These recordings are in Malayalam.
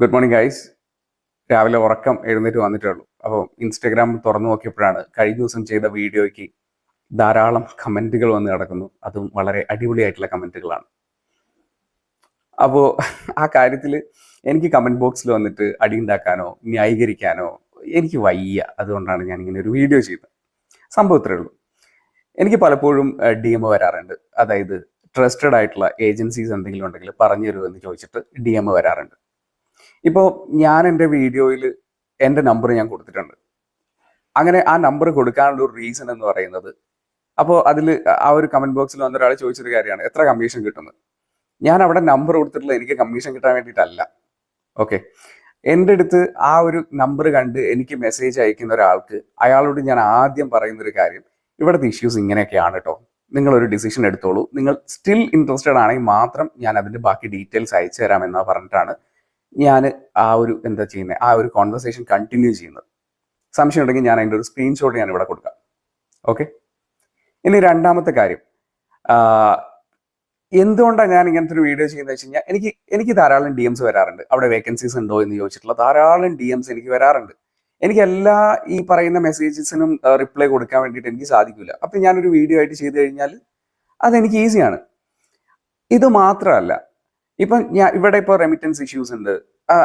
ഗുഡ് മോർണിംഗ് ഗൈസ് രാവിലെ ഉറക്കം എഴുന്നേറ്റ് വന്നിട്ടേ ഉള്ളൂ അപ്പോൾ ഇൻസ്റ്റാഗ്രാം തുറന്നു നോക്കിയപ്പോഴാണ് കഴിഞ്ഞ ദിവസം ചെയ്ത വീഡിയോയ്ക്ക് ധാരാളം കമന്റുകൾ വന്ന് കിടക്കുന്നു. അതും വളരെ അടിപൊളിയായിട്ടുള്ള കമന്റുകളാണ് അപ്പോൾ ആ കാര്യത്തിൽ എനിക്ക് കമന്റ് ബോക്സിൽ വന്നിട്ട് അടിയുണ്ടാക്കാനോ ന്യായീകരിക്കാനോ എനിക്ക് വയ്യ. അതുകൊണ്ടാണ് ഞാൻ ഇങ്ങനെ ഒരു വീഡിയോ ചെയ്തത്. സംഭവം ഇത്രേ ഉള്ളൂ. എനിക്ക് പലപ്പോഴും ഡി എം വരാറുണ്ട്. അതായത് ട്രസ്റ്റഡ് ആയിട്ടുള്ള ഏജൻസീസ് എന്തെങ്കിലും ഉണ്ടെങ്കിൽ പറഞ്ഞു തരുമോ എന്ന് ചോദിച്ചിട്ട് ഡി എം വരാറുണ്ട്. ഇപ്പോൾ ഞാൻ എന്റെ വീഡിയോയിൽ എന്റെ നമ്പർ ഞാൻ കൊടുത്തിട്ടുണ്ട്. അങ്ങനെ ആ നമ്പർ കൊടുക്കാനുള്ള ഒരു റീസൺ എന്ന് പറയുന്നത് അപ്പോൾ അതിൽ ആ ഒരു കമന്റ് ബോക്സിൽ വന്ന ഒരാൾ ചോദിച്ചൊരു കാര്യമാണ് എത്ര കമ്മീഷൻ കിട്ടുന്നത് ഞാൻ അവിടെ നമ്പർ കൊടുത്തിട്ടുള്ളത് എനിക്ക് കമ്മീഷൻ കിട്ടാൻ വേണ്ടിയിട്ടല്ല. ഓക്കെ എന്റെ അടുത്ത് ആ ഒരു നമ്പർ കണ്ട് എനിക്ക് മെസ്സേജ് അയക്കുന്ന ഒരാൾക്ക് അയാളോട് ഞാൻ ആദ്യം പറയുന്ന ഒരു കാര്യം ഇവിടുത്തെ ഇഷ്യൂസ് ഇങ്ങനെയൊക്കെയാണ് കേട്ടോ നിങ്ങളൊരു ഡിസിഷൻ എടുത്തോളൂ. നിങ്ങൾ സ്റ്റിൽ ഇൻട്രസ്റ്റഡ് ആണെങ്കിൽ മാത്രം ഞാൻ അതിന്റെ ബാക്കി ഡീറ്റെയിൽസ് അയച്ചു തരാമെന്നാണ് പറഞ്ഞിട്ടാണ് ഞാൻ ആ ഒരു എന്താ ചെയ്യുന്നത് ആ ഒരു കോൺവെർസേഷൻ കണ്ടിന്യൂ ചെയ്യുന്നത്. സംശയം ഉണ്ടെങ്കിൽ ഞാൻ അതിന്റെ ഒരു സ്ക്രീൻഷോട്ട് ഞാൻ ഇവിടെ കൊടുക്കാം. ഓക്കെ ഇനി രണ്ടാമത്തെ കാര്യം. എന്തുകൊണ്ടാണ് ഞാൻ ഇങ്ങനത്തെ ഒരു വീഡിയോ ചെയ്യുന്നത് വെച്ച് കഴിഞ്ഞാൽ എനിക്ക് എനിക്ക് ധാരാളം ഡി എംസ് വരാറുണ്ട്. അവിടെ വേക്കൻസീസ് ഉണ്ടോ എന്ന് ചോദിച്ചിട്ടുള്ള ധാരാളം ഡി എംസ് എനിക്ക് വരാറുണ്ട്. എനിക്ക് എല്ലാ ഈ പറയുന്ന മെസ്സേജസിനും റിപ്ലൈ കൊടുക്കാൻ വേണ്ടിയിട്ട് എനിക്ക് സാധിക്കില്ല അപ്പം ഞാനൊരു വീഡിയോ ആയിട്ട് ചെയ്തു കഴിഞ്ഞാൽ അതെനിക്ക് ഈസിയാണ് ഇത് മാത്രമല്ല ഇപ്പം ഞാൻ ഇവിടെ ഇപ്പോൾ റെമിറ്റൻസ് ഇഷ്യൂസ് ഉണ്ട്.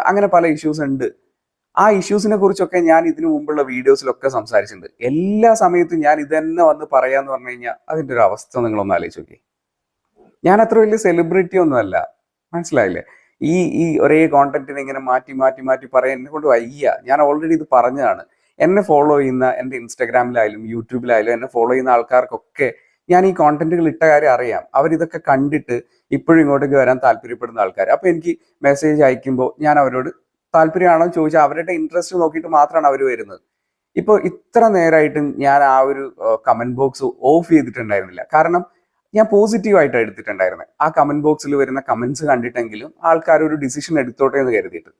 അങ്ങനെ പല ഇഷ്യൂസ് ഉണ്ട്. ആ ഇഷ്യൂസിനെ കുറിച്ചൊക്കെ ഞാൻ ഇതിനു മുമ്പുള്ള വീഡിയോസിലൊക്കെ സംസാരിച്ചിട്ടുണ്ട്. എല്ലാ സമയത്തും ഞാൻ ഇത് തന്നെ വന്ന് പറയാന്ന് പറഞ്ഞു കഴിഞ്ഞാൽ അതിന്റെ ഒരു അവസ്ഥ നിങ്ങളൊന്ന് ആലോചിച്ച് നോക്കി ഞാൻ അത്ര വലിയ സെലിബ്രിറ്റി ഒന്നുമല്ല. മനസ്സിലായില്ലേ? ഈ ഈ ഒരേ കോണ്ടന്റിനെ ഇങ്ങനെ മാറ്റി മാറ്റി മാറ്റി പറയാൻ എന്നെ കൊണ്ട് വയ്യ. ഞാൻ ഓൾറെഡി ഇത് പറഞ്ഞതാണ്. എന്നെ ഫോളോ ചെയ്യുന്ന എന്റെ ഇൻസ്റ്റാഗ്രാമിലായാലും യൂട്യൂബിലായാലും എന്നെ ഫോളോ ചെയ്യുന്ന ആൾക്കാർക്കൊക്കെ ഞാൻ ഈ കോണ്ടന്റുകൾ ഇട്ട കാര്യം അറിയാം. അവരിതൊക്കെ കണ്ടിട്ട് ഇപ്പോഴും ഇങ്ങോട്ടേക്ക് വരാൻ താല്പര്യപ്പെടുന്ന ആൾക്കാർ അപ്പൊ എനിക്ക് മെസ്സേജ് അയക്കുമ്പോൾ ഞാൻ അവരോട് താല്പര്യമാണോ എന്ന് ചോദിച്ചാൽ അവരുടെ ഇൻട്രസ്റ്റ് നോക്കിയിട്ട് മാത്രമാണ് അവർ വരുന്നത്. ഇപ്പോൾ ഇത്ര നേരമായിട്ടും ഞാൻ ആ ഒരു കമന്റ് ബോക്സ് ഓഫ് ചെയ്തിട്ടുണ്ടായിരുന്നില്ല. കാരണം ഞാൻ പോസിറ്റീവ് ആയിട്ട് എടുത്തിട്ടുണ്ടായിരുന്നത് ആ കമന്റ് ബോക്സിൽ വരുന്ന കമന്റ്സ് കണ്ടിട്ടെങ്കിലും ആൾക്കാർ ഒരു ഡിസിഷൻ എടുത്തോട്ടെ എന്ന് കരുതിയിട്ട്.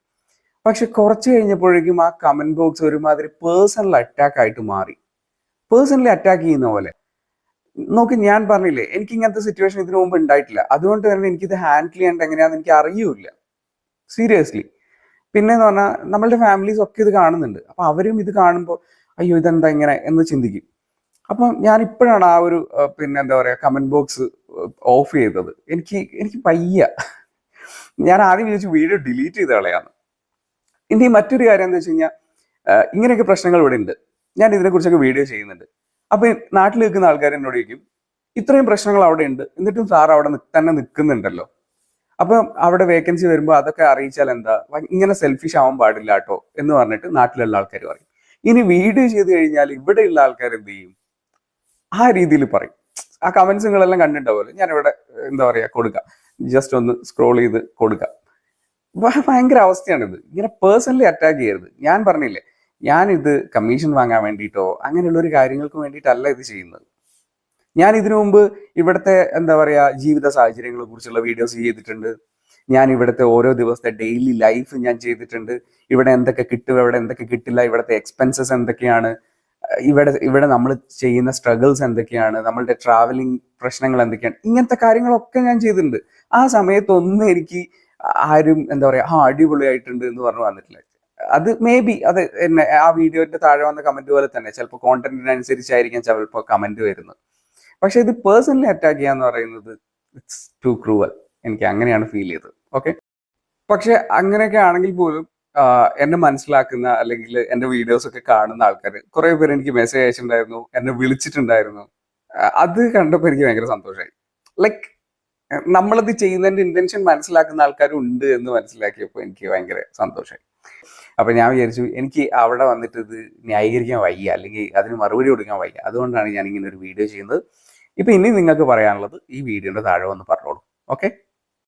പക്ഷെ കുറച്ച് കഴിഞ്ഞപ്പോഴേക്കും ആ കമന്റ് ബോക്സ് ഒരുമാതിരി പേഴ്സണൽ അറ്റാക്ക് ആയിട്ട് മാറി. പേഴ്സണലി അറ്റാക്ക് ചെയ്യുന്ന പോലെ. നോക്ക് ഞാൻ പറഞ്ഞില്ലേ എനിക്ക് ഇങ്ങനത്തെ സിറ്റുവേഷൻ ഇതിനു മുമ്പ് ഉണ്ടായിട്ടില്ല. അതുകൊണ്ട് തന്നെ എനിക്കിത് ഹാൻഡിൽ ചെയ്യേണ്ട എങ്ങനെയാണെന്ന് എനിക്ക് അറിയൂല സീരിയസ്ലി പിന്നെ എന്ന് പറഞ്ഞാൽ നമ്മളുടെ ഫാമിലീസ് ഒക്കെ ഇത് കാണുന്നുണ്ട്. അപ്പൊ അവരും ഇത് കാണുമ്പോൾ അയ്യോ ഇതെന്താ ഇങ്ങനെ? എന്ന് ചിന്തിക്കും. അപ്പം ഞാൻ ഇപ്പോഴാണ് ആ ഒരു പിന്നെ എന്താ പറയാ കമന്റ് ബോക്സ് ഓഫ് ചെയ്തത്. എനിക്ക് എനിക്ക് പയ്യ. ഞാൻ ആദ്യം വിചാരിച്ചു വീഡിയോ ഡിലീറ്റ് ചെയ്ത് കളയാന്ന്. ഇനി മറ്റൊരു കാര്യം എന്താ വെച്ച് കഴിഞ്ഞാൽ ഇങ്ങനെയൊക്കെ പ്രശ്നങ്ങൾ ഇവിടെ ഉണ്ട്. ഞാൻ ഇതിനെക്കുറിച്ചൊക്കെ വീഡിയോ ചെയ്യുന്നുണ്ട്. അപ്പൊ നാട്ടിൽ നിൽക്കുന്ന ആൾക്കാർ എന്നോട് ചോദിക്കും ഇത്രയും പ്രശ്നങ്ങൾ അവിടെ ഉണ്ട്. എന്നിട്ടും സാർ അവിടെ തന്നെ നിൽക്കുന്നുണ്ടല്ലോ. അപ്പൊ അവിടെ വേക്കൻസി വരുമ്പോൾ അതൊക്കെ അറിയിച്ചാൽ എന്താ? ഇങ്ങനെ സെൽഫിഷ് ആവാൻ പാടില്ല കേട്ടോ എന്ന് പറഞ്ഞിട്ട് നാട്ടിലുള്ള ആൾക്കാർ പറയും. ഇനി വീഡിയോ ചെയ്ത് കഴിഞ്ഞാൽ ഇവിടെയുള്ള ആൾക്കാർ എന്ത് ചെയ്യും? ആ രീതിയിൽ പറയും. ആ കമന്റ്സ് നിങ്ങളെല്ലാം ഞാൻ ഇവിടെ എന്താ പറയാ കൊടുക്കാം. ജസ്റ്റ് ഒന്ന് സ്ക്രോൾ ചെയ്ത് കൊടുക്കാം. ഭ- ഭയങ്കര അവസ്ഥയാണിത്. ഇങ്ങനെ പേഴ്സണലി അറ്റാക്ക് ചെയ്യരുത്. ഞാൻ പറഞ്ഞില്ലേ ഞാൻ ഇത് കമ്മീഷൻ വാങ്ങാൻ വേണ്ടിയിട്ടോ അങ്ങനെയുള്ള ഒരു കാര്യങ്ങൾക്ക് വേണ്ടിയിട്ടല്ല ഇത് ചെയ്യുന്നത്. ഞാൻ ഇതിനു മുമ്പ് ഇവിടുത്തെ എന്താ പറയുക ജീവിത സാഹചര്യങ്ങളെ കുറിച്ചുള്ള വീഡിയോസ് ചെയ്തിട്ടുണ്ട്. ഞാൻ ഇവിടുത്തെ ഓരോ ദിവസത്തെ ഡെയിലി ലൈഫ് ഞാൻ ചെയ്തിട്ടുണ്ട്. ഇവിടെ എന്തൊക്കെ കിട്ടും ഇവിടെ എന്തൊക്കെ കിട്ടില്ല ഇവിടുത്തെ എക്സ്പെൻസസ് എന്തൊക്കെയാണ് ഇവിടെ ഇവിടെ നമ്മൾ ചെയ്യുന്ന സ്ട്രഗിൾസ് എന്തൊക്കെയാണ് നമ്മളുടെ ട്രാവലിംഗ് പ്രശ്നങ്ങൾ എന്തൊക്കെയാണ് ഇങ്ങനത്തെ കാര്യങ്ങളൊക്കെ ഞാൻ ചെയ്തിട്ടുണ്ട്. ആ സമയത്തൊന്നും എനിക്ക് ആരും എന്താ പറയുക ആ അടിപൊളിയായിട്ടുണ്ട് എന്ന് പറഞ്ഞു വന്നിട്ടില്ല. അത് മേ ബി അത് എന്നെ ആ വീഡിയോന്റെ താഴെ വന്ന കമന്റ് പോലെ തന്നെ. ചിലപ്പോൾ കോണ്ടന്റിനനുസരിച്ചായിരിക്കാം ചിലപ്പോൾ കമന്റ് വരുന്നത്. പക്ഷെ ഇത് പേഴ്സണലി അറ്റാക്ക് ചെയ്യാന്ന് പറയുന്നത് ഇറ്റ്സ് ടു ക്രൂവൽ എനിക്ക് അങ്ങനെയാണ് ഫീൽ ചെയ്തത്. ഓക്കെ പക്ഷെ അങ്ങനെയൊക്കെ ആണെങ്കിൽ പോലും എന്നെ മനസ്സിലാക്കുന്ന അല്ലെങ്കിൽ എന്റെ വീഡിയോസ് ഒക്കെ കാണുന്ന ആൾക്കാർ കുറെ പേര് എനിക്ക് മെസ്സേജ് അയച്ചിട്ടുണ്ടായിരുന്നു എന്നെ വിളിച്ചിട്ടുണ്ടായിരുന്നു. അത് കണ്ടപ്പോൾ എനിക്ക് ഭയങ്കര സന്തോഷമായി ലൈക്ക് നമ്മളത് ചെയ്യുന്നതിന്റെ ഇന്റൻഷൻ മനസ്സിലാക്കുന്ന ആൾക്കാരും ഉണ്ട് എന്ന് മനസ്സിലാക്കിയപ്പോൾ എനിക്ക് ഭയങ്കര സന്തോഷമായി അപ്പൊ ഞാൻ വിചാരിച്ചു എനിക്ക് അവിടെ വന്നിട്ട് ഇത് ന്യായീകരിക്കാൻ വയ്യ അല്ലെങ്കിൽ അതിന് മറുപടി കൊടുക്കാൻ വയ്യ. അതുകൊണ്ടാണ് ഞാൻ ഇങ്ങനെ ഒരു വീഡിയോ ചെയ്യുന്നത്. ഇപ്പൊ ഇനി നിങ്ങൾക്ക് പറയാനുള്ളത് ഈ വീഡിയോന്റെ താഴെ വന്ന് പറഞ്ഞോളൂ. ഓക്കെ